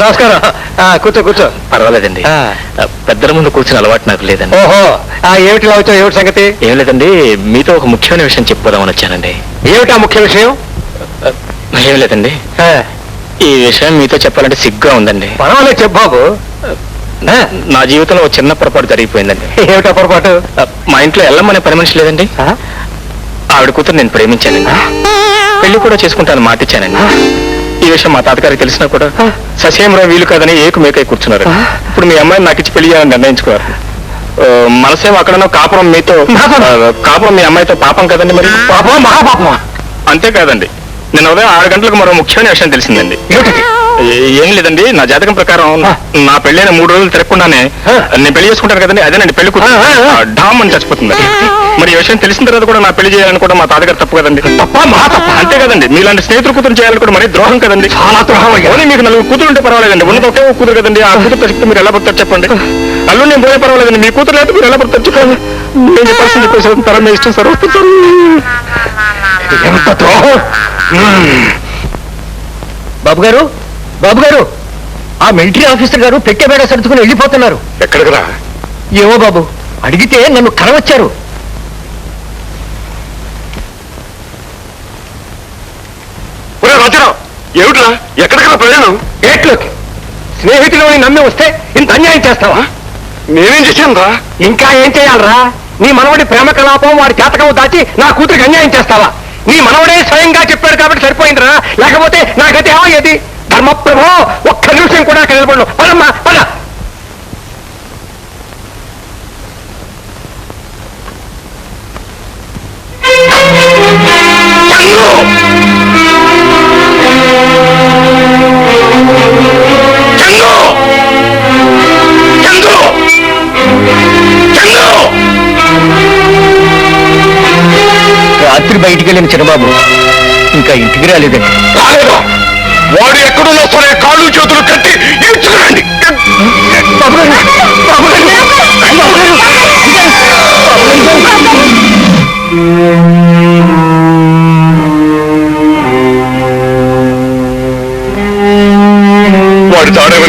నమస్కారం. కూర్చో కూర్చో. పర్వాలేదండి. పెద్దల ముందు కూర్చుని అలవాటు నాకు లేదండి. ఓహో ఏమిటి వచ్చావు? ఏమిటి సంగతి? ఏం లేదండి మీతో ఒక ముఖ్యమైన విషయం చెప్పుకోదామని వచ్చానండి. ఏమిటా ముఖ్య విషయం? ఏం లేదండి. ఈ విషయం మీతో చెప్పాలంటే సిగ్గుగా ఉందండి. పర్వాలేదు చెప్పు బాబు. నా జీవితంలో ఒక చిన్న పొరపాటు జరిగిపోయిందండి. ఏమిటా పొరపాటు? మా ఇంట్లో ఎల్లమ్మనే పని మనిషి లేదండి? ఆవిడ కూతురు నేను ప్రేమించానండి. పెళ్ళి కూడా చేసుకుంటాను మాటిచ్చానండి. ఈ విషయం మా తాతగారికి తెలిసినా కూడా ససేమరా వీలు కాదని ఏకు మేకై కూర్చున్నారు. ఇప్పుడు మీ అమ్మాయిని నాకు ఇచ్చి పెళ్ళి చేయాలని నిర్ణయించుకున్నారు మనసేమో అక్కడనో కాపురం మీతో కాపురం మీ అమ్మాయితో పాపం కదండి మరి? పాపమా? మహాపాపమా? అంతేకాదండి. నిన్న ఉదయం ఆరు గంటలకు మరో ముఖ్యమైన విషయం తెలిసిందండి. ఏ- లేదండి నా జాతకం ప్రకారం. నా పెళ్ళైన మూడు రోజులు తిరగకుండానే. నేను పెళ్ళి చేసుకుంటాను కదండి అదేనండి పెళ్ళి కూతురు. ఆ, డామ్ అని చచ్చిపోతుంది మరి ఈ విషయం తెలిసిన తర్వాత కూడా నా పెళ్ళి చేయాలని కూడా మా తాతగారు తప్పు కదండి. తప్ప? మహా తప్ప? అంతే కదండి. మీలాంటి స్నేహితులు కూతురు చేయాలని కూడా మరీ ద్రోహం కదండి. చాలా ద్రోహం మీకు నలుగురు కూతురు ఉంటే పర్వాలేదండి. ఉన్నది ఒకే కూతురు కదండి. ఆ కూతురు శక్తి మీరు ఎలా పడతారు చెప్పండి. అల్లు నేను పోయే పర్వాలేదండి. మీ కూతురు లేదు మీరు ఎలా పడతారు చెప్పండి. నేను చెప్పాల్సింది చెప్పేసి తరం మీ ఇష్టం సార్. ఎంత ద్రోహం. బాబు గారు బాబు గారు ఆ మిలిటరీ ఆఫీసర్ గారు పెట్టే బేడ సర్దుకుని వెళ్ళిపోతున్నారు. ఎక్కడికి రా? ఏవో బాబు అడిగితే నన్ను కరవచ్చారు ఒరే రాజారావు ఏమిట్రా ఎక్కడికి ప్రయాణం ఏట్లోకి? స్నేహితులు నమ్మి వస్తే ఇంత అన్యాయం చేస్తావా? నేనేం చేశాను రా ఇంకా ఏం చేయాలరా? నీ మనవడి ప్రేమ కలాపం వాడి జాతకం దాచి నా కూతురికి అన్యాయం చేస్తావా? నీ మనవడే స్వయంగా చెప్పాడు కాబట్టి సరిపోయిందిరా? లేకపోతే నా గతి ఏమయ్యేది ధర్మప్రభో ఒక్క నిమిషం కూడా కలపడు పదమ్మా పద. రాత్రి బయటికి వెళ్ళిన చిన్నబాబు ఇంకా ఇంటికి రాలేదండి. రాలేదా? వాడు ఎక్కడున్నా సరే కాళ్ళు చేతులు కట్టి ఇచ్చుకురండి బాబు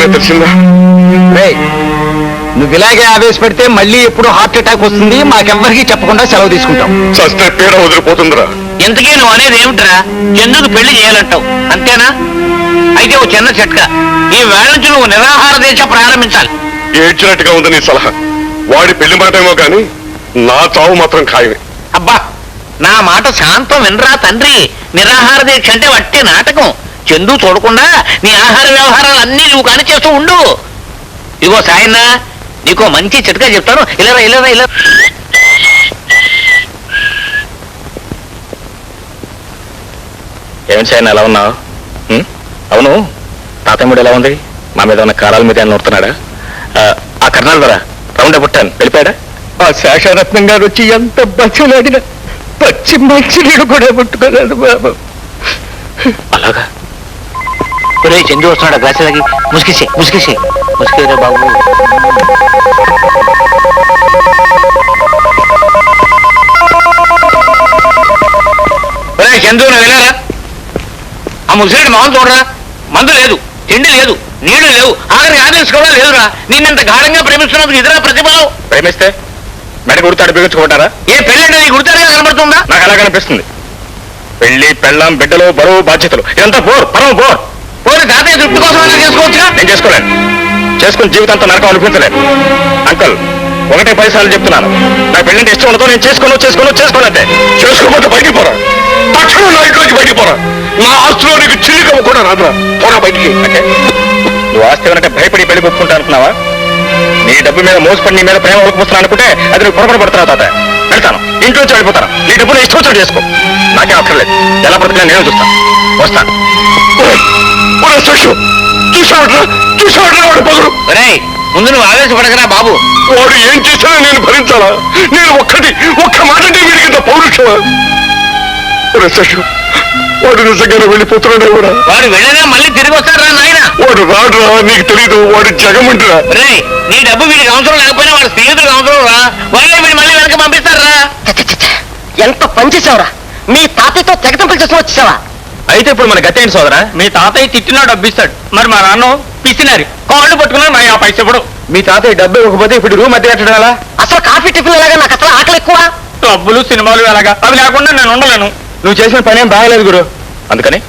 తాడేమైనా తెలిసిందా? నువ్వు ఇలాగే ఆవేశపెడితే మళ్ళీ ఎప్పుడు హార్ట్ అటాక్ వస్తుంది. మాకెవ్వరికీ చెప్పకుండా సెలవు తీసుకుంటాం. చస్తే పీడ వదిలిపోతుందిరా. ఇంతకీ నువ్వు అనేది ఏమిట్రా? ఎందుకు పెళ్ళి చేయాలంటావు? అంతేనా? అయితే ఓ చిన్న చిట్క. ఈ వేళ నుంచి నువ్వు నిరాహార దీక్ష ప్రారంభించాలి. ఏడ్చినట్టుగా ఉంది నీ సలహా. వాడి పెళ్ళి మాటేమో కానీ నా చావు మాత్రం ఖాయమే. అబ్బా నా మాట శాంతం వినరా తండ్రి. నిరాహార దీక్ష అంటే వట్టి నాటకం. చందు చూడకుండా నీ ఆహార వ్యవహారాలు అన్నీ నువ్వు కాని చేస్తూ ఉండు. ఇగో సాయన్న నీకో మంచి చిట్కా చెప్తాను. ఇలారా ఇలారా ఇలా ఏమిటి సార్ ఎలా ఉన్నావు? అవును. తాతమ్ముడు ఎలా ఉంది? మా మీద ఉన్న కారాల మీద ఏమన్నా నూరుతున్నాడా? ఆ, కర్ణాల ద్వారా రౌండ్ పుట్టాను. వెళ్ళిపోయాడా? ఆ శేషరత్నం గారు వచ్చి ఎంత బతిలాడిన పచ్చి మంచినీడు కూడా ముట్టుకోలేదు బాబు. అలాగా? ఒరే చందు వస్తున్నాడు? గ్లాస్ తాగి. ముసికిసే ముసికిసే. ముసికేరా బాబు? ఒరే చందు నువ్వు వెళ్ళారా ఆ ముసిరెడ్డి మొహం చూడరా? మందు లేదు తిండి లేదు నీళ్ళు లేవు ఆఖరి ఆదేశ్ కూడా లేదురా. నిన్నంత గాఢంగా ప్రేమిస్తున్నందుకు ఇదిరా ప్రతిఫలం ప్రేమిస్తే మెడ గుర్తాడు బిగించుకుంటారా ఏ పెళ్ళంటే నీ గుర్తారుగా కనబడుతుందా? నాకు అలా కనిపిస్తుంది. పెళ్ళి పెళ్ళాం బిడ్డలు బరువు బాధ్యతలు. ఇదంతా బోర్ పరమ బోర్. తాతయ్య తృప్తి కోసం అలా చేసుకోవచ్చుగా? నేను చేసుకోలేను. చేసుకుని జీవితాంతం నరకం అనిపించలేదు అంకల్ ఒకటే పైసలు చెప్తున్నాను. నా పెళ్ళంటే ఇష్టం ఉండదు నేను చేసుకోను చేసుకోను చేసుకోలేదే చేసుకోకపోతే బయటికి పోరా. తక్షణం నా ఇంట్లోకి బయటికి పోరా. నా ఆస్తులో నీకు చిల్లికమ్మ కూడా రాదురా. పోరా బయటికి అంటే నువ్వు ఆస్తి కనుక భయపడి పెళ్ళి ఒప్పుకుంటా అనుకున్నావా? నీ డబ్బు మీద మోసపడి నీ మీద ప్రేమ ఒప్పుకొస్తున్నా అనుకుంటే అది నువ్వు పొరపడి పడుతున్నావు తాత. వెళ్తాను ఇంట్లో నుంచి వెళ్ళిపోతాను. నీ డబ్బు నీ ఇష్టం వచ్చినట్టు చేసుకో. నాకే అక్కర్లేదు ఎలా పడుతున్నా నేను చూస్తాను వస్తాను. వాడు పగులు ముందు నువ్వు ఆవేశపడకరా బాబు. వాడు ఏం చేసినా నేను భరించాలా? నేను ఒక్కటి ఒక్క మాట అంటే వీడికి పౌరుషమా? వాడు నిజంగానే వెళ్ళిపోతున్నాడే కూడా వాడు వెళ్ళినా మళ్ళీ తిరిగి వస్తారా నాయన. వాడు రాడురా నీకు తెలీదు వాడు జగమంటురా. ఒరేయ్ నీ డబ్బు వీడికి అవసరం లేకపోయినా వాడు స్నేహితుడికి అవసరం రా. వాళ్ళే వీడు మళ్ళీ వెనక పంపిస్తారా ఎంత పనిచేసావురా మీ తాతయ్యతో తెగతంపులు చేసి వచ్చేసావా అయితే ఇప్పుడు మన గతి ఏంటి సోదరా? మీ తాతయ్య తిట్టినా డబ్బు ఇస్తాడు. మరి మా నాన్న పిసినారి. కాళ్ళు పట్టుకున్నా మరి ఆ పైస ఇప్పుడు మీ తాతయ్య డబ్బు ఇవ్వకపోతే ఇప్పుడు రూమ్ అద్దె కట్టడం ఎలా? అసలు కాఫీ టిఫిన్ ఎలాగా? నాకు అసలు ఆకలి ఎక్కువ. డబ్బులు సినిమాలు ఎలాగా? అవి లేకుండా నేను ఉండలేను. నువ్వు చేసిన పని ఏం బాగలేదు గురు. అందుకని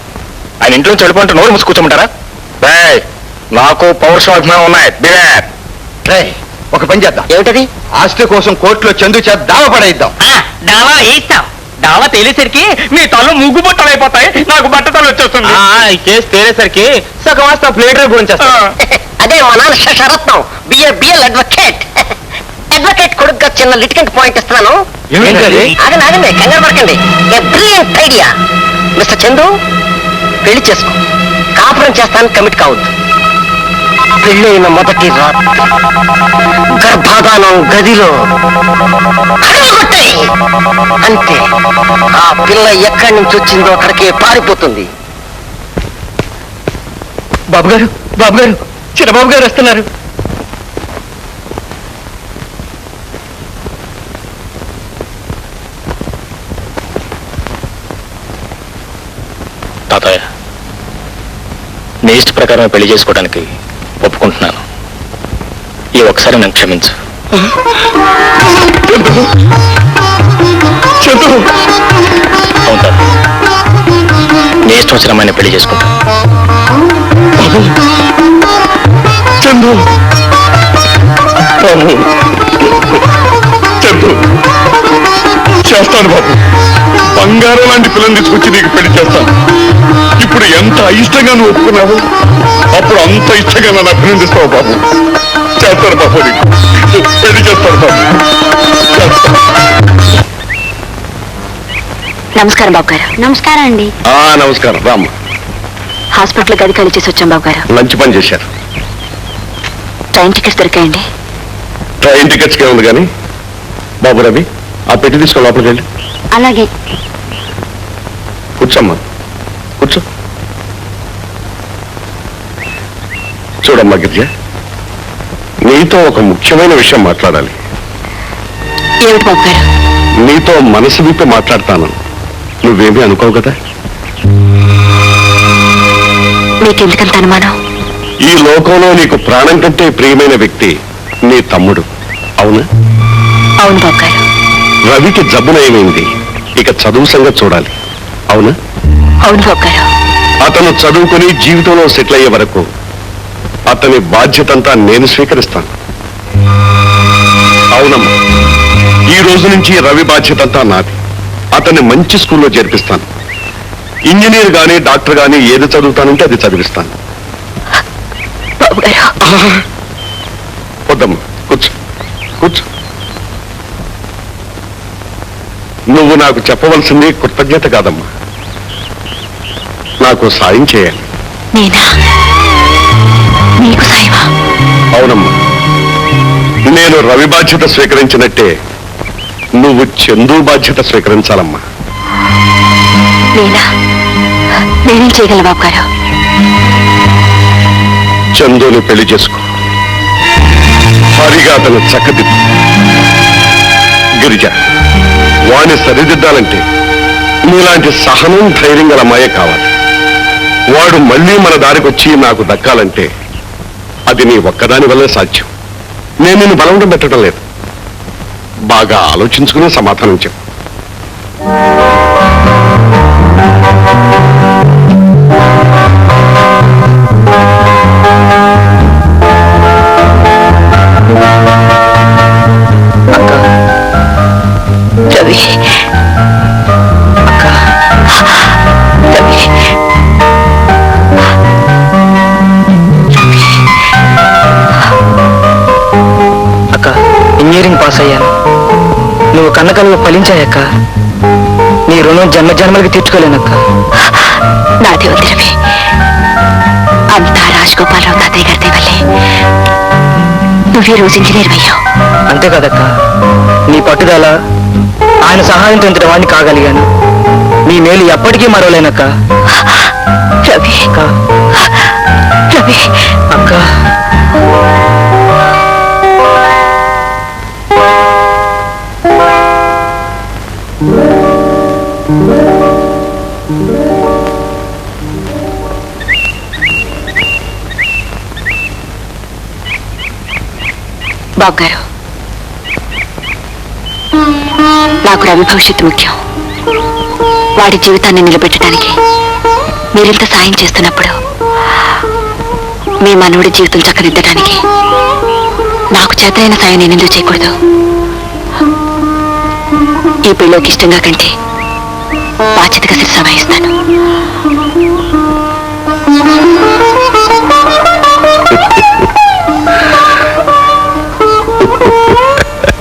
ఆయన ఇంట్లో నుంచి వెళ్ళిపోంటే నోరు మూసి కూర్చోమంటారా? రేయ్, నాకు పౌరుషాభిమానం ఉన్నాయి. బివేర్ రేయ్, ఒక పని చేద్దాం. ఏమిటది? ఆస్తి కోసం కోర్టులో చందు చేత దావ పడేద్దాం. డావా వేయిస్తాం డావా తేలేసరికి మీ తల్లు ముగ్గు బట్టలు అయిపోతాయి. నాకు బట్టతలు వచ్చేస్తుంది. ఈ కేసు తేలేసరికి సగం ఆస్తి ప్లేట్ రేపు గురించి అదే మా నాన్న శరత్నం B A B L advocate advocate కొడుకుగా చిన్న లిటికెంట్ పాయింట్ ఇస్తున్నాను? ఆగండి ఆగండి కంగారు పడకండి. A brilliant idea mister Chandu పెళ్ళి చేసుకో. కాపురం చేస్తాను కమిట్ కావద్దు. పెళ్ళైన మొదటి రాత్రి గర్భాధానం గదిలో. అంతే ఆ పిల్ల ఎక్కడి నుంచి వచ్చిందో అక్కడికి పారిపోతుంది. బాబు గారు బాబు గారు చిన్నబాబు గారు వస్తున్నారు. నీ ఇష్ట ప్రకారం పెళ్ళి చేసుకోవడానికి ఒప్పుకుంటున్నాను. ఈ ఒకసారి నన్ను క్షమించు. అవును తాత. నీ ఇష్టం వచ్చిన అమ్మాయిని పెళ్ళి చేసుకుంటా. చందు బాబు చందు చేస్తాను బాబు. బంగారం లాంటి పిల్లని తీసుకొచ్చి నీకు పెళ్ళి చేస్తాను. ఇప్పుడు ఎంత అయిష్టంగా నువ్వు ఒప్పుకున్నావు? అప్పుడు అంత ఇష్టంగా నన్ను అభినందిస్తావు బాబు. చేస్తాను బాబు నీకు. పెళ్ళి చేస్తాను బాబు. నమస్కారం బాబు గారు నమస్కారం అండి. ఆ, నమస్కారం. రామ్మ. హాస్పిటల్ గది ఖాళీ చేసి వచ్చాం బాబు గారు మంచి పని చేశారు. ట్రైన్ టికెట్స్ దొరికాయండి. ట్రైన్ టికెట్స్కే ఉంది కానీ. బాబు రవి ఆ పెట్టి తీసుకొని లోపలికి వెళ్ళి. అలాగే. కూర్చోమ్మా. కూర్చో. చూడమ్మా గిరిజ నీతో ఒక ముఖ్యమైన విషయం మాట్లాడాలి. ఏమిటి బాబు గారు నీతో మనసు విప్పి మాట్లాడతాను. నువ్వేమీ అనుకోవు కదా? మీకెందుకంత అనుమానం? ఈ లోకంలో నీకు ప్రాణం కంటే ప్రియమైన వ్యక్తి నీ తమ్ముడు. అవునా? అవును బాబు గారు రవికి జబ్బు నయమైంది. ఇక చదువు సంగతి చూడాలి. అవునా? అవును బాబు గారు అతను చదువుకుని జీవితంలో సెటిల్ అయ్యే వరకు అతని బాధ్యతంతా నేను స్వీకరిస్తాను. అవునమ్మా ఈ రోజు నుంచి రవి బాధ్యతంతా నాది. అతన్ని మంచి స్కూల్లో చేర్పిస్తాను. ఇంజనీర్ గాని డాక్టర్ గాని ఏది చదువుతానంటే అది చదివిస్తాను. వద్దమ్మా కూర్చో కూర్చో. నువ్వు నాకు చెప్పవలసింది కృతజ్ఞత కాదమ్మా. నాకు సాయం చేయాలి. నేనా? మీకు సాయమా? అవునమ్మా. నేను రవి బాధ్యత స్వీకరించినట్టే నువ్వు చందు బాధ్యత స్వీకరించాలమ్మా. నేనా? నేనేం చేయగలను బాబు గారు చందుని పెళ్ళి చేసుకో. హరిగా అతను చక్కదిద్దు గిరిజ వాణ్ణి సరిదిద్దాలంటే నీలాంటి సహనం ధైర్యం గల అమ్మాయే కావాలి. వాడు మళ్ళీ మన దారికి వచ్చి నాకు దక్కాలంటే అది నీ ఒక్కదాని వల్లే సాధ్యం. నేను నిన్ను బలవంతం పెట్టడం లేదు. బాగా ఆలోచించుకునే సమాధానం చెప్పు. పాస్ అయ్యాను నువ్వు కన్న కళ్ళు ఫలించాయక్క. నీ రుణం జన్మ జన్మలకి తీర్చుకోలేనక్క. నాది ఉంది రవి అంతా రాజగోపాలరావు తాతయ్య గారి వల్లే నువ్వు ఈ రోజు ఇంజనీర్ అయ్యావు అంతే కదక్క నీ పట్టుదల ఆయన సహాయంతో ఇంతటి వాడిని కాగలిగాను. నీ మేలు ఎప్పటికీ మరవలేనక్క. రవి. అక్క. రవి. అక్క. బాబు నాకు రవి భవిష్యత్తు ముఖ్యం. వాడి జీవితాన్ని నిలబెట్టడానికి మీరింత సాయం చేస్తున్నప్పుడు మీ మనవుడి జీవితం చక్కనిద్దడానికి నాకు చేతనైన సాయం నేను ఎందుకు చేయకూడదు? ఈ పెళ్ళికి ఇష్టంగా కంటే బాధ్యతగా శిరస వహిస్తాను